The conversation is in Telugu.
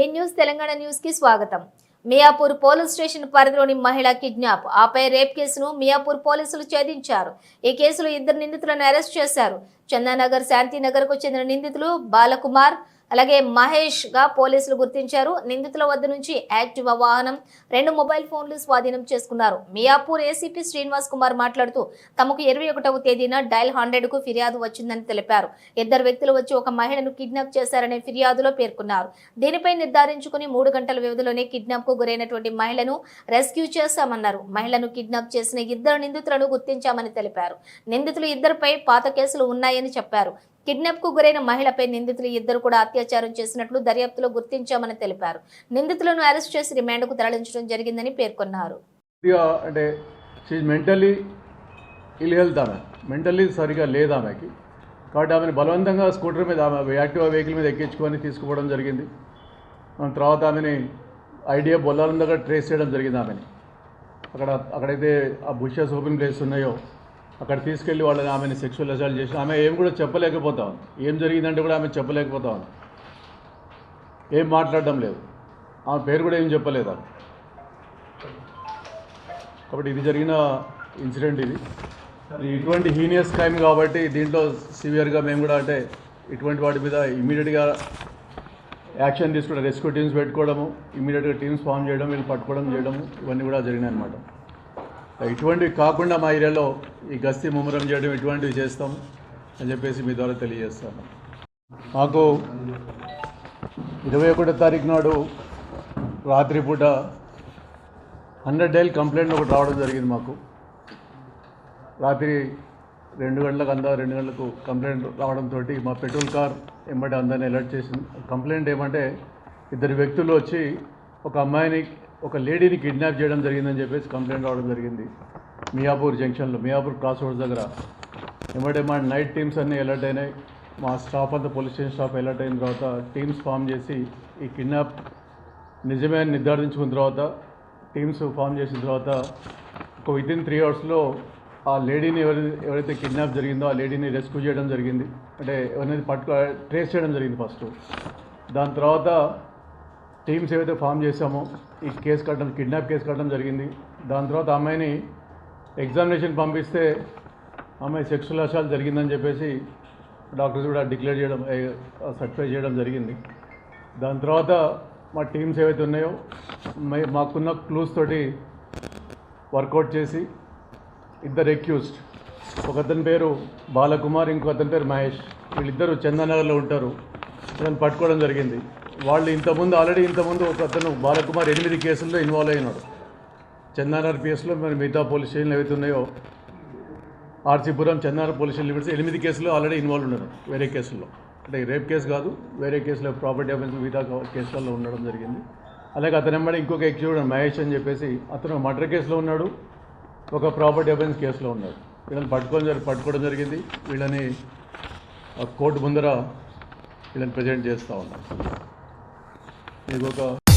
వి న్యూస్ తెలంగాణ న్యూస్కి స్వాగతం. మియాపూర్ పోలీస్ స్టేషన్ పరిధిలోని మహిళ కిడ్నాప్. ఆపై రేప్ కేసును మియాపూర్ పోలీసులు ఛేదించారు. ఈ కేసులో ఇద్దరు నిందితులను అరెస్ట్ చేశారు. చందానగర్ శాంతినగర్కు చెందిన నిందితులు బాలకుమార్ అలాగే మహేష్గా పోలీసులు గుర్తించారు. నిందితుల వద్ద నుంచి యాక్టివా వాహనం రెండు మొబైల్ ఫోన్లు స్వాధీనం చేసుకున్నారు. మియాపూర్ ఏసీపీ శ్రీనివాస్ కుమార్ మాట్లాడుతూ తమకు ఇరవై ఒకటవ తేదీన డైల్ హండ్రెడ్కు ఫిర్యాదు వచ్చిందని తెలిపారు. ఇద్దరు వ్యక్తులు వచ్చి ఒక మహిళను కిడ్నాప్ చేశారనే ఫిర్యాదులో పేర్కొన్నారు. దీనిపై నిర్ధారించుకుని మూడు గంటల వ్యవధిలోనే కిడ్నాప్కు గురైనటువంటి మహిళను రెస్క్యూ చేశామన్నారు. మహిళను కిడ్నాప్ చేసిన ఇద్దరు నిందితులను గుర్తించామని తెలిపారు. నిందితులు ఇద్దరిపై పాత కేసులు ఉన్నాయని చెప్పారు. కిడ్నాప్కు గురైన మహిళపై నిందితులు ఇద్దరు కూడా అత్యాచారం చేసినట్లు దర్యాప్తులో గుర్తించామని తెలిపారు. నిందితులను అరెస్ట్ చేసి రిమాండ్కు తరలించడం జరిగిందని పేర్కొన్నారు. అంటే మెంటలీ ఇల్ హెల్త్ ఆమె. మెంటల్లీ సరిగా లేదు ఆమెకి. కాబట్టి ఆమెను బలవంతంగా స్కూటర్ మీద ఆమె యాక్టివా వెహికల్ మీద ఎక్కించుకొని తీసుకుపోవడం జరిగింది. మన తర్వాత ఆమెని ఐడియా బొల్లాలం దగ్గర ట్రేస్ చేయడం జరిగింది ఆమెని. అక్కడ అక్కడైతే ఆ బుషెస్ ఓపెన్ ప్లేస్ ఉన్నాయో అక్కడ తీసుకెళ్ళి వాళ్ళని ఆమెను సెక్షువల్ అసాల్ట్ చేసి ఆమె ఏం కూడా చెప్పలేకపోతా. ఉంది ఏం జరిగిందంటే కూడా ఆమె చెప్పలేకపోతా. ఉంది ఏం మాట్లాడడం లేదు. ఆమె పేరు కూడా ఏం చెప్పలేదు? కాబట్టి ఇది జరిగిన ఇన్సిడెంట్ ఇది. ఇది ఇటువంటి హీనియస్ క్రైమ్ కాబట్టి దీంట్లో సివియర్గా మేము కూడా అంటే ఇటువంటి వాటి మీద ఇమీడియట్గా యాక్షన్ తీసుకుంటే రెస్క్యూ టీమ్స్ పెట్టుకోవడము ఇమీడియట్గా టీమ్స్ ఫామ్ చేయడం వీళ్ళు పట్టుకోవడం చేయడము ఇవన్నీ కూడా జరిగినాయి అనమాట ఇటువంటివి కాకుండా మా ఏరియాలో ఈ గస్తీ ముమ్మరం చేయడం ఇటువంటివి చేస్తాం అని చెప్పేసి మీ ద్వారా తెలియజేస్తాను మాకు ఇరవై ఒకటో తారీఖు నాడు రాత్రిపూట హండ్రెడ్ డైల్ కంప్లైంట్ ఒకటి రావడం జరిగింది మాకు. రాత్రి రెండు గంటలకు అందా రెండు గంటలకు కంప్లైంట్ రావడంతో మా పెట్రోల్ కార్ ఏమంటే అందరిని అలర్ట్ చేసింది. కంప్లైంట్ ఏమంటే ఇద్దరు వ్యక్తులు వచ్చి ఒక అమ్మాయిని ఒక లేడీని కిడ్నాప్ చేయడం జరిగిందని చెప్పేసి కంప్లైంట్ రావడం జరిగింది. మియాపూర్ జంక్షన్లో మియాపూర్ క్రాస్ రోడ్స్ దగ్గర. ఏమంటే మా నైట్ టీమ్స్ అన్నీ అలర్ట్ అయినాయి. మా స్టాఫ్ అంతా పోలీస్ స్టేషన్ స్టాఫ్ అలర్ట్ అయిన తర్వాత టీమ్స్ ఫామ్ చేసి ఈ కిడ్నాప్ నిజమే అని నిర్ధారించుకున్న తర్వాత టీమ్స్ ఫామ్ చేసిన తర్వాత ఒక విత్ ఇన్ త్రీ అవర్స్లో ఆ లేడీని ఎవరి ఎవరైతే కిడ్నాప్ జరిగిందో ఆ లేడీని రెస్క్యూ చేయడం జరిగింది. అంటే ఎవరినైతే పట్టుకో ట్రేస్ చేయడం జరిగింది ఫస్ట్ దాని తర్వాత టీమ్స్ ఏవైతే ఫామ్ చేశామో ఈ కేసు కట్టడం కిడ్నాప్ కేసు కట్టడం జరిగింది. దాని తర్వాత అమ్మాయిని ఎగ్జామినేషన్ పంపిస్తే అమ్మాయి సెక్షువల్ అసాల్ట్ జరిగిందని చెప్పేసి డాక్టర్స్ కూడా డిక్లేర్ చేయడం సర్టిఫై చేయడం జరిగింది. దాని తర్వాత మా టీమ్స్ ఏవైతే ఉన్నాయో మే- మాకున్న క్లూస్ తోటి వర్కౌట్ చేసి ఇద్దరు ఎక్యూస్డ్ ఒక అతని పేరు బాలకుమార్ ఇంకో అతని పేరు మహేష్. వీళ్ళిద్దరు చందనగర్లో ఉంటారు. వీళ్ళని పట్టుకోవడం జరిగింది. వాళ్ళు ఇంతకుముందు ఆల్రెడీ ఇంతకుముందు ఒక అతను బాలకుమార్ ఎనిమిది కేసుల్లో ఇన్వాల్వ్ అయినాడు. చందనగర్ పిఎస్లో మరి మిగతా పోలీస్ స్టేషన్లు ఏవైతే ఉన్నాయో RC Puram Chandanagar police station limits ఎనిమిది కేసులో ఆల్రెడీ ఇన్వాల్వ్ ఉన్నారు వేరే కేసుల్లో. అంటే రేప్ కేసు కాదు వేరే కేసులో ప్రాపర్టీ అఫెన్స్ మిగతా కేసులలో ఉండడం జరిగింది. అలాగే అతను వెంబడి ఇంకొక ఎక్స్యూడెంట్ మహేష్ అని చెప్పేసి అతను మర్డర్ కేసులో ఉన్నాడు ఒక ప్రాపర్టీ అఫెన్స్ కేసులో ఉన్నాడు. వీళ్ళని పట్టుకొని జరి పట్టుకోవడం జరిగింది. వీళ్ళని కోర్టు ముందర వీళ్ళని ప్రజెంట్ చేస్తూ ఉన్నాం 美国高。